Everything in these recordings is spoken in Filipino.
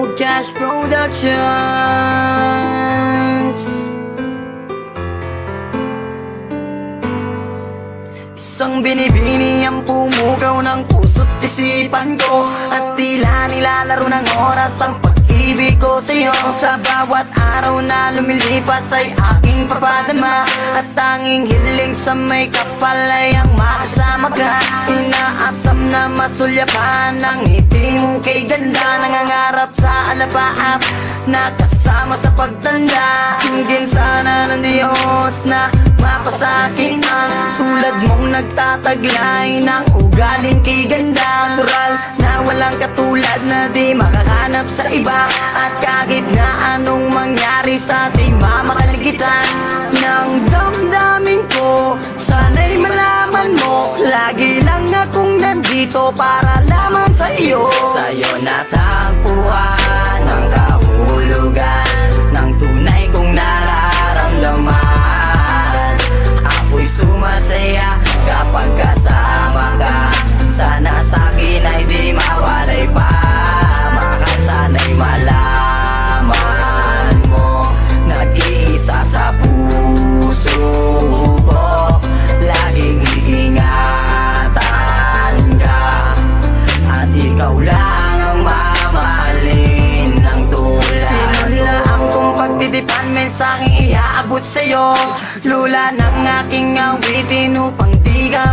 Gold Cash Productions. Isang binibini ang pumugaw ng puso't isipan ko At tila nilalaro ng oras ang pag-ibig ko sa'yo Sa bawat araw na lumilipas ay aking papadama. At tanging hiling sa may kapal ay ang makasama ka. Inaasam na masulyapan ang ngiti mo kay ganda. Nangangarap sa alapaap na kasama sa pagtanda. Hingin sana ng Diyos na mapasakin ang Tulad mong nagtataglay ng ugaling ganda Natural na walang katulad na di makakanap sa iba. At kahit na anong mangyari sa ating mamakaligtan Ng damdamin ko, sana'y malaman mo Lagi lang akong nandito para lamang sa iyo. Sa'yo natagpuan kapag kasama ka. Sana sa'kin ay di mawalay sa'yo. Lula ng aking awitin upang di ka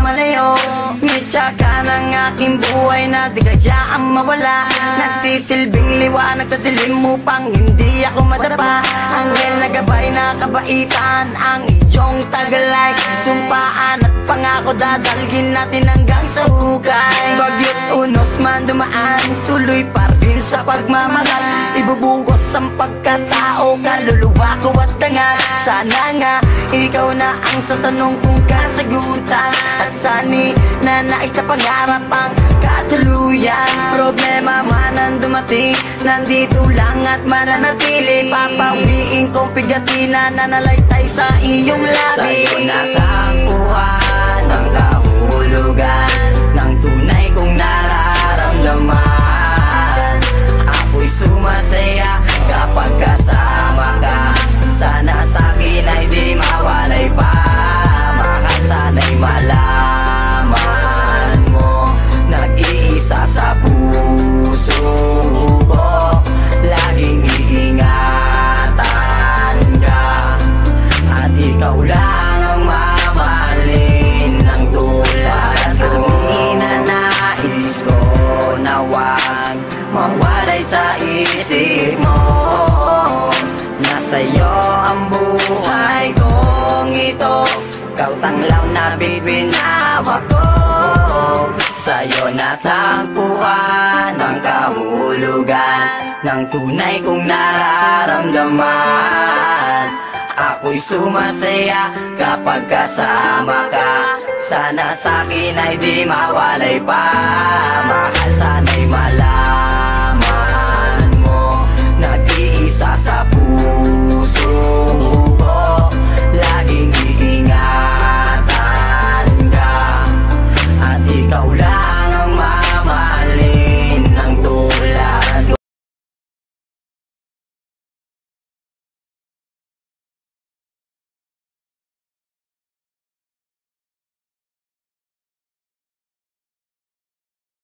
malayo Ngitsa ka ng aking buhay na di kayaan mawala. Nagsisilbing liwanag sa dilim upang hindi ako madapa Anghel na gabay na kabaitan ang iyong tagalay. Sumpaan at pangako dadalgin natin hanggang sa hukay. Bagyot unos man dumaan tuloy pa rin sa pagmamahal. Ibubugos ang pagkatao kaluluwa ko at tanga. Sana nga ikaw na ang sa tanong kong kasagutan. At sani na nais na pangarap ang katuluyan. Problema man ang dumating Nandito lang at mananatili. Papawiin kong pigatina na nalaytay sa iyong labi. Sa'yo natagpuan ang kahulugan ang buhay kong ito. Ikaw tanglaw na bibinawak ko? Sa'yo natagpuan ang kahulugan Ng tunay kong nararamdaman. Ako'y sumasaya kapag kasama ka. Sana sa'kin ay di mawalay pa